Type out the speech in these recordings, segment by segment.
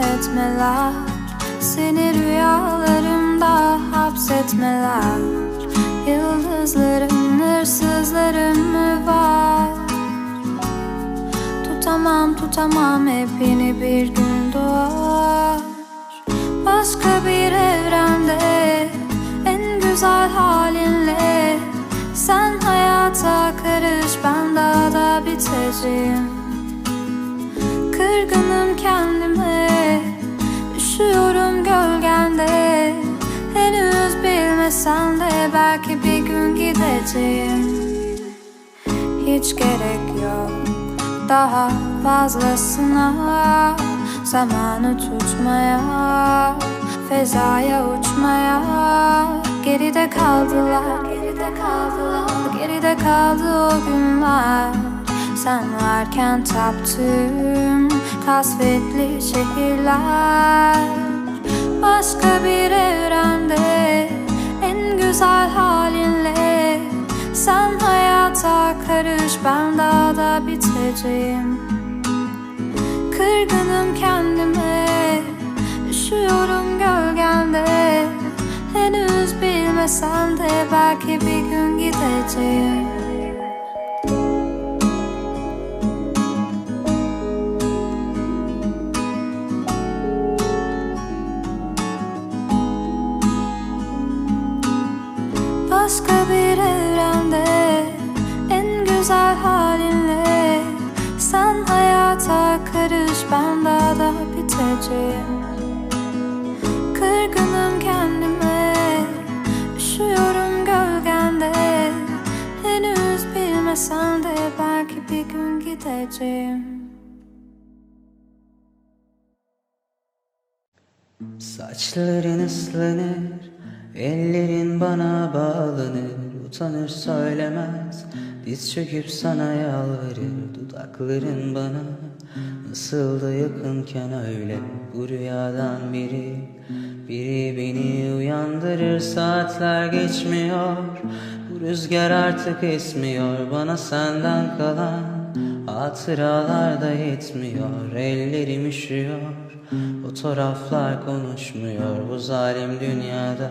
etmeler. Seni rüyalarımda hapsetmeler. Yıldızların hırsızları mı var? Tutamam tutamam hep yeni bir gün doğar. Başka bir evrende en güzel halinle gideceğim Hiç gerek yok daha fazlasına. Zamanı tutmaya Fezaya uçmaya. Geride kaldılar Geride kaldılar Geride kaldı o günler. Sen varken taptım Kasvetli şehirler. Başka bir evrende da biteceğim Kırgınım kendime Üşüyorum gölgende. Henüz bilmesen de belki bir gün gideceğim bilmesen de Belki bir gün gideceğim. Saçların ıslanır, ellerin bana bağlanır Utanır söylemez, diz çöküp sana yalvarır Dudakların bana nasıl da yakınken öyle Bu rüyadan biri, biri beni uyandırır Saatler geçmiyor, bu rüzgar artık esmiyor Bana senden kalan hatıralar da yetmiyor. Ellerim üşüyor Fotoğraflar konuşmuyor. Bu zalim dünyada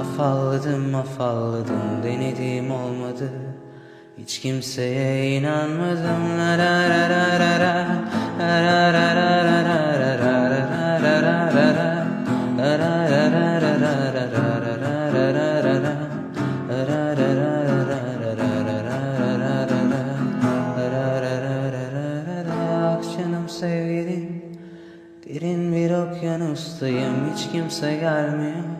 Afalladım afalladım denedim olmadı Hiç kimseye inanmadım la la la la la la la la la. Ah sevgilim Derin bir okyanustayım hiç kimse gelmiyor